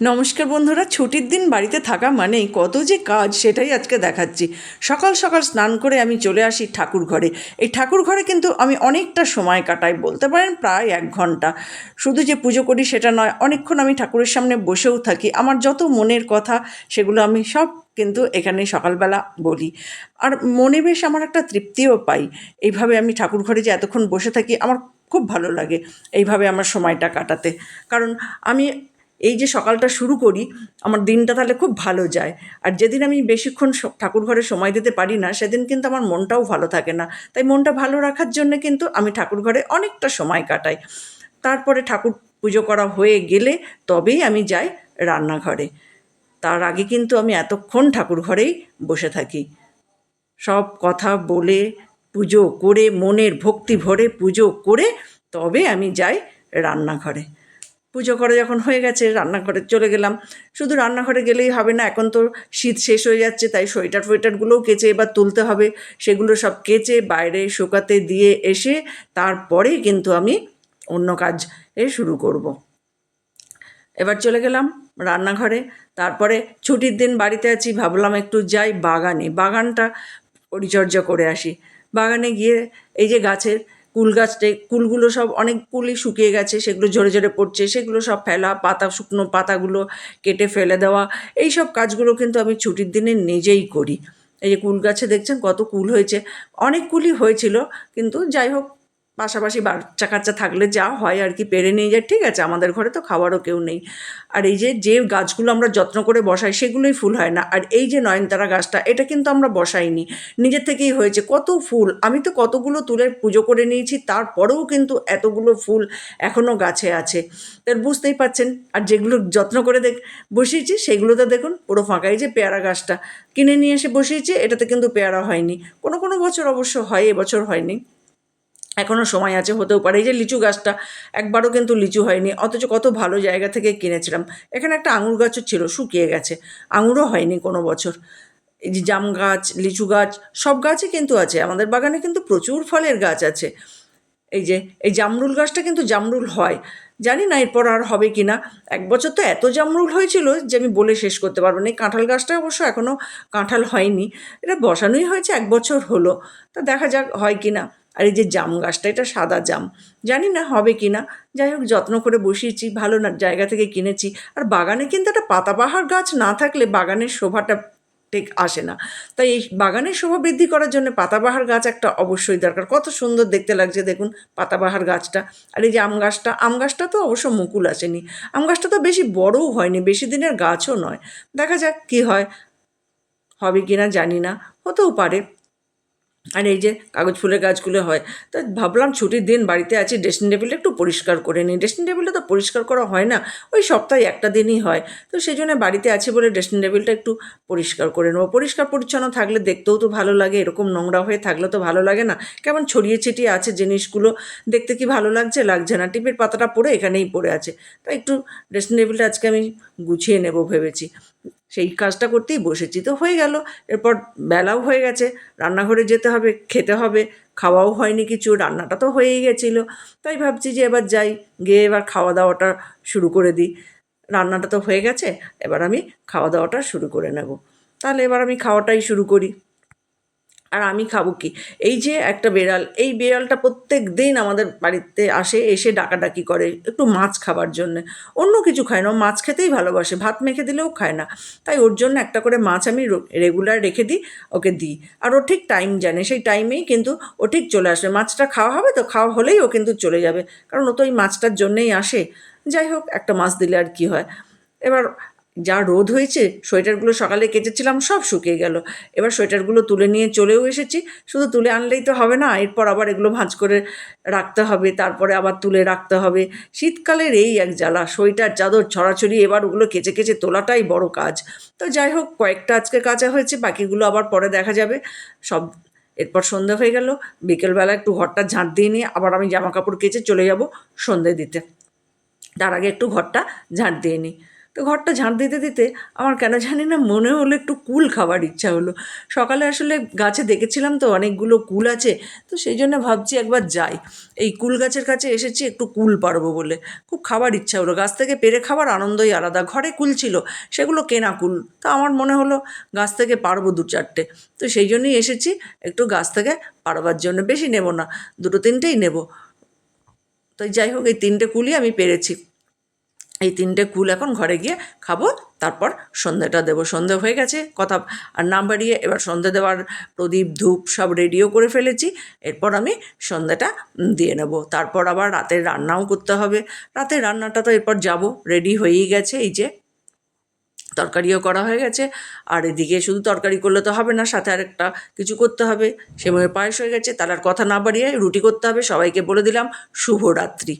নমস্কার বন্ধুরা, ছুটির দিন বাড়িতে থাকা মানেই কত যে কাজ সেটাই আজকে দেখাচ্ছি। সকাল সকাল স্নান করে আমি চলে আসি ঠাকুর ঘরে। এই ঠাকুর ঘরে কিন্তু আমি অনেকটা সময় কাটাই, বলতে পারেন প্রায় এক ঘণ্টা। শুধু যে পুজো করি সেটা নয়, অনেকক্ষণ আমি ঠাকুরের সামনে বসেও থাকি। আমার যত মনের কথা সেগুলো আমি সব কিন্তু এখানে সকালবেলা বলি। আর মনে বেশ আমার একটা তৃপ্তিও পাই। এইভাবে আমি ঠাকুর ঘরে যে এতক্ষণ বসে থাকি আমার খুব ভালো লাগে, এইভাবে আমার সময়টা কাটাতে। কারণ আমি এই যে সকালটা শুরু করি, আমার দিনটা তাহলে খুব ভালো যায়। আর যেদিন আমি বেশিক্ষণ ঠাকুর ঘরে সময় দিতে পারি না, সেদিন কিন্তু আমার মনটাও ভালো থাকে না। তাই মনটা ভালো রাখার জন্য কিন্তু আমি ঠাকুর ঘরে অনেকটা সময় কাটাই। তারপরে ঠাকুর পুজো করা হয়ে গেলে তবেই আমি যাই রান্নাঘরে। তার আগে কিন্তু আমি এতক্ষণ ঠাকুর ঘরেই বসে থাকি। সব কথা বলে, পুজো করে, মনের ভক্তি ভরে পুজো করে তবে আমি যাই রান্নাঘরে। পুজো করে যখন হয়ে গেছে, রান্নাঘরে চলে গেলাম। শুধু রান্নাঘরে গেলেই হবে না, এখন তো শীত শেষ হয়ে যাচ্ছে, তাই সোয়েটার ফোয়েটারগুলোও কেচে এবার তুলতে হবে। সেগুলো সব কেচে বাইরে শুকাতে দিয়ে এসে তারপরে কিন্তু আমি অন্য কাজ এ শুরু করব। এবার চলে গেলাম রান্নাঘরে। তারপরে ছুটির দিন বাড়িতে আছি, ভাবলাম একটু যাই বাগানে। বাগানটা পরিচর্যা করে আসি। বাগানে গিয়ে এই যে গাছের কুল গাছটে, কুলগুলো সব অনেক কুলই শুকিয়ে গেছে, সেগুলো ঝরে ঝরে পড়ছে, সেগুলো সব ফেলা, পাতা, শুকনো পাতাগুলো কেটে ফেলে দেওয়া, এই সব কাজগুলো কিন্তু আমি ছুটির দিনে নিজেই করি। এই যে কুল গাছে দেখছেন কত কুল হয়েছে, অনেক কুলই হয়েছিল, কিন্তু যাই হোক পাশাপাশি বাচ্চা কাচ্চা থাকলে যা হয় আর কি পেরে নিয়ে যায়, ঠিক আছে, আমাদের ঘরে তো খাওয়ারও কেউ নেই। আর এই যে যে গাছগুলো আমরা যত্ন করে বসাই সেগুলোই ফুল হয় না। আর এই যে নয়নতারা গাছটা, এটা কিন্তু আমরা বসাইনি। নিজের থেকেই হয়েছে, কত ফুল! আমি তো কতগুলো তুলে পুজো করে নিয়েছি, তারপরেও কিন্তু এতগুলো ফুল এখনও গাছে আছে। তার বুঝতেই পাচ্ছেন? আর যেগুলো যত্ন করে দেখ, বসিয়েছি, সেগুলোতে দেখুন, পুরো ফাঁকা এই যে পেয়ারা গাছটা। কিনে নিয়ে এসে বসিয়েছি, এটাতে কিন্তু পেয়ারা হয়নি। কোনো কোনো বছর অবশ্য হয়, এবছর হয়নি। এখনও সময় আছে, হতেও পারে। এই যে লিচু গাছটা, একবারও কিন্তু লিচু হয়নি, অথচ কত ভালো জায়গা থেকে কিনেছিলাম। এখানে একটা আঙুর গাছও ছিল, শুকিয়ে গেছে, আঙুরও হয়নি কোনো বছর। এই যে জাম গাছ, লিচু গাছ, সব গাছই কিন্তু আছে, আমাদের বাগানে কিন্তু প্রচুর ফলের গাছ আছে। এই যে, এই জামরুল গাছটা কিন্তু জামরুল হয়। জানি না এরপর আর হবে কি না এক বছর তো এত জামরুল হয়েছিল যে আমি বলে শেষ করতে পারব না। এই কাঁঠাল গাছটা অবশ্য এখনও কাঁঠাল হয়নি। এটা বসানোই হয়েছে, এক বছর হলো। তা দেখা যাক হয় কি না আর এই যে জাম গাছটা, এটা সাদা জাম। জানি না হবে কি না যাই হোক, যত্ন করে বসিয়েছি, ভালো না, জায়গা থেকে কিনেছি। আর বাগানে কিন্তু একটা পাতাবাহার গাছ না থাকলে বাগানের শোভাটা ঠিক আসে না। তাই এই বাগানের শোভা বৃদ্ধি করার জন্য পাতাবাহার গাছ একটা অবশ্যই দরকার। কত সুন্দর দেখতে লাগছে, দেখুন পাতাবাহার গাছটা। আর এই যে আম গাছটা আম গাছটা তো অবশ্য মুকুল আসেনি। আম গাছটা তো বেশি বড়ও হয়নি, বেশি দিনের গাছও নয়। দেখা যাক কী হয়, হবে কি না জানি না, হতেও পারে। আর এই যে কাগজ ফুলের গাছগুলো হয়, তো ভাবলাম ছুটির দিন বাড়িতে আছি, ড্রেসিং টেবিলটা একটু পরিষ্কার করে নিই। ড্রেসিং টেবিলটা তো পরিষ্কার করা হয় না, ওই সপ্তাহে একটা দিনই হয়। তো সেই জন্য বাড়িতে আছি বলে ড্রেসিং টেবিলটা একটু পরিষ্কার করে নেব। পরিষ্কার পরিচ্ছন্ন থাকলে দেখতেও তো ভালো লাগে, এরকম নোংরা হয়ে থাকলে তো ভালো লাগে না। কেমন ছড়িয়ে ছিটিয়ে আছে জিনিসগুলো, দেখতে কি ভালো লাগছে? লাগছে না। টিপের পাতাটা পড়ে এখানেই পড়ে আছে। তাই একটু ড্রেসিং টেবিলটা আজকে আমি গুছিয়ে নেব ভেবেছি। সেই কাজটা করতেই বসেছি। তো হয়ে গেল। এরপর বেলাও হয়ে গেছে। রান্নাঘরে যেতে হবে, খেতে হবে, খাওয়াও হয়নি কিছু, রান্নাটা তো হয়েই গেছিল। তাই ভাবছি যে এবার যাই, গিয়ে এবার খাওয়া দাওয়াটা শুরু করে দিই। রান্নাটা তো হয়ে গেছে, এবার আমি খাওয়া দাওয়াটা শুরু করে নেব। তাহলে এবার আমি খাওয়াটাই শুরু করি। আর আমি খাব কি? এই যে একটা বেড়াল, এই বেড়ালটা প্রত্যেক দিন আমাদের বাড়িতে আসে, এসে ডাকাডাকি করে একটু মাছ খাবার জন্যে। অন্য কিছু খায় না মাছ খেতেই ভালোবাসে, ভাত মেখে দিলেও খায় না। তাই ওর জন্য একটা করে মাছ আমি রেগুলার রেখে দিই, ওকে দিই। আর ও ঠিক টাইম জানে, সেই টাইমেই কিন্তু ও ঠিক চলে আসবে। মাছটা খাওয়া হবে তো, খাওয়া হলেই ও কিন্তু চলে যাবে। কারণ ও তো ওই মাছটার জন্যেই আসে। যাই হোক, একটা মাছ দিলে আর কি হয়। এবার যা রোদ হয়েছে, সোয়েটারগুলো সকালে কেচেছিলাম, সব শুকিয়ে গেল। এবার সোয়েটারগুলো তুলে নিয়ে চলেও এসেছি। শুধু তুলে আনলেই তো হবে না, এরপর আবার এগুলো ভাঁজ করে রাখতে হবে, তারপরে আবার তুলে রাখতে হবে। শীতকালের এই এক জ্বালা, সোয়েটার, চাদর, ছড়াছড়ি, এবার ওগুলো কেচে কেচে তোলাটাই বড় কাজ। তো যাই হোক, কয়েকটা আজকে কাঁচা হয়েছে, বাকিগুলো আবার পরে দেখা যাবে। সব এরপর সন্ধে হয়ে গেল, বিকেলবেলা একটু ঘরটা ঝাঁট দিয়ে নিয়ে আবার আমি জামা কাপড় কেচে চলে যাব সন্ধে দিতে। তার আগে একটু ঘরটা ঝাঁট দিয়ে নিই। তো ঘরটা ঝাঁট দিতে দিতে আমার কেন জানি না মনে হলো একটু কুল খাবার ইচ্ছা হলো। সকালে আসলে গাছে দেখেছিলাম তো অনেকগুলো কুল আছে, তো সেই জন্য ভাবছি একবার যাই। এই কুল গাছের কাছে এসেছি একটু কুল পারব বলে। খুব খাবার ইচ্ছা হলো। গাছ থেকে পেরে খাবার আনন্দই আলাদা। ঘরে কুল ছিল, সেগুলো কেনা কুল। তা আমার মনে হলো গাছ থেকে পারব দু চারটে। তো সেই জন্যই এসেছি, একটু গাছ থেকে পারবার জন্য। বেশি নেব না, দুটো তিনটেই নেব। তো যাই হোক, এই তিনটে কুলই আমি পেরেছি। এই তিনটে কুল এখন ঘরে গিয়ে খাব, তারপর সন্ধেটা দেবো। সন্ধে হয়ে গেছে, কথা আর নাম বাড়িয়ে এবার সন্ধে দেওয়ার প্রদীপ, ধূপ সব রেডিও করে ফেলেছি, এরপর আমি সন্ধেটা দিয়ে নেব। তারপর আবার রাতের রান্নাও করতে হবে। রাতের রান্নাটা তো এরপর যাব রেডি হয়েই গেছে, এই যে তরকারিও করা হয়ে গেছে। আর এদিকে শুধু তরকারি করলে তো হবে না, সাথে আর একটা কিছু করতে হবে। সেভাবে পায়েস হয়ে গেছে, তার আর কথা না বাড়িয়ে রুটি করতে হবে, সবাইকে বলে দিলাম শুভরাত্রি।